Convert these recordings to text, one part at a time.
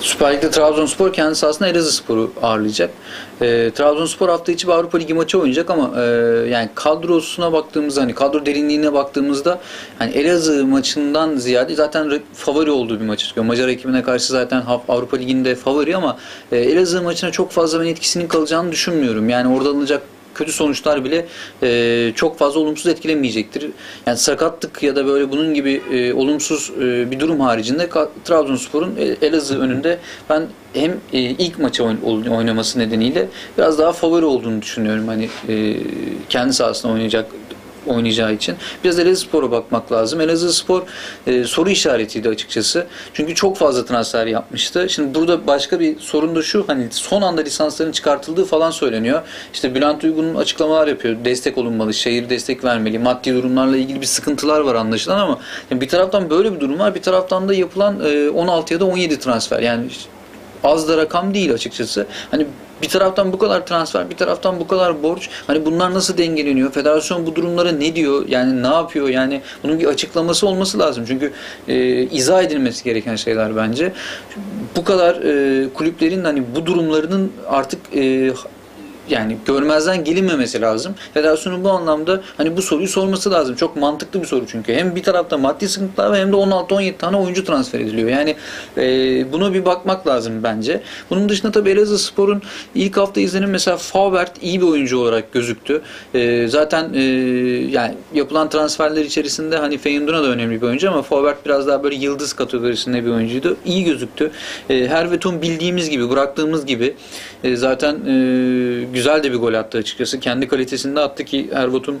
Süper Lig'de Trabzonspor kendisi aslında Elazığspor'u ağırlayacak. E, Trabzonspor hafta içi bir Avrupa Ligi maçı oynayacak ama e, yani kadrosuna baktığımızda hani kadro derinliğine baktığımızda hani Elazığ maçından ziyade zaten favori olduğu bir maç çıkıyor. Macar ekibine karşı zaten Avrupa Ligi'nde favori ama e, Elazığ maçına çok fazla ben etkisinin kalacağını düşünmüyorum. Yani orada alınacak kötü sonuçlar bile e, çok fazla olumsuz etkilemeyecektir. Yani sakatlık ya da böyle bunun gibi e, olumsuz e, bir durum haricinde Trabzonspor'un Elazığ önünde ben hem e, ilk oyn- oynaması nedeniyle biraz daha favori olduğunu düşünüyorum. Hani e, kendi sahasında oynayacak oynayacağı için. Biraz Elazığspor'a bakmak lazım. Elazığspor e, soru işaretiydi açıkçası. Çünkü çok fazla transfer yapmıştı. Şimdi burada başka bir sorun da şu hani son anda lisansların çıkartıldığı falan söyleniyor. İşte Bülent Uygun'un açıklamalar yapıyor. Destek olunmalı, şehir destek vermeli, maddi durumlarla ilgili bir sıkıntılar var anlaşılan ama yani bir taraftan böyle bir durum var. Bir taraftan da yapılan e, 16 ya da 17 transfer. Yani az da rakam değil açıkçası. Hani bir taraftan bu kadar transfer, bir taraftan bu kadar borç. Hani bunlar nasıl dengeleniyor? Federasyon bu durumlara ne diyor? Yani ne yapıyor? Yani bunun bir açıklaması olması lazım. Çünkü e, izah edilmesi gereken şeyler bence. Bu kadar e, kulüplerin hani bu durumlarının artık e, yani görmezden gelinmemesi lazım. Federasyonun bu anlamda hani bu soruyu sorması lazım. Çok mantıklı bir soru çünkü. Hem bir tarafta maddi sıkıntılar var hem de 16-17 tane oyuncu transfer ediliyor. Yani e, buna bir bakmak lazım bence. Bunun dışında tabii Elazığ Spor'un ilk hafta izlenen mesela Faubert iyi bir oyuncu olarak gözüktü. E, zaten e, yani yapılan transferler içerisinde hani Feyenoord'a da önemli bir oyuncu ama Faubert biraz daha böyle yıldız kategorisinde bir oyuncuydu. İyi gözüktü. E, Herveton bildiğimiz gibi, bıraktığımız gibi e, zaten e, güzel de bir gol attı açıkçası. Kendi kalitesinde attı ki Herveton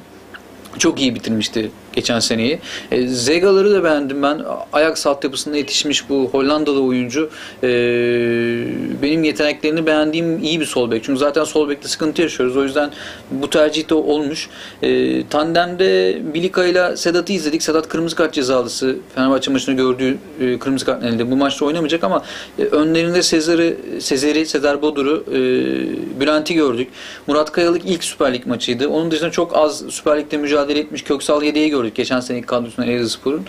çok iyi bitirmişti geçen seneyi. E, Zega'ları da beğendim ben. Ajax altyapısında yetişmiş bu Hollandalı oyuncu. E, benim yeteneklerini beğendiğim iyi bir sol bek. Çünkü zaten sol bekte sıkıntı yaşıyoruz. O yüzden bu tercih de olmuş. E, tandemde Bilika ile Sedat'ı izledik. Sedat kırmızı kart cezalısı. Fenerbahçe maçını gördüğü e, kırmızı kart nedeniyle bu maçta oynamayacak ama e, önlerinde Sezer'i, Sezer'i, Sezer Bodur'u, e, Bülent'i gördük. Murat Kayalık ilk Süper Lig maçıydı. Onun dışında çok az Süper Lig'de mücadele etmiş Köksal Yede'yi gördük geçen seneki kadrosunda Elazığspor'un.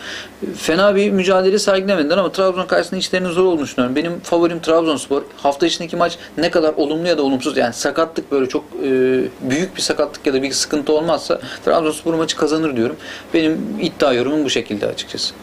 Fena bir mücadele sergilemediler ama Trabzon karşısında işlerinin zor olduğunu düşünüyorum. Benim favorim Trabzonspor. Hafta içindeki maç ne kadar olumlu ya da olumsuz yani sakatlık böyle çok e, büyük bir sakatlık ya da bir sıkıntı olmazsa Trabzonspor maçı kazanır diyorum. Benim iddia yorumum bu şekilde açıkçası.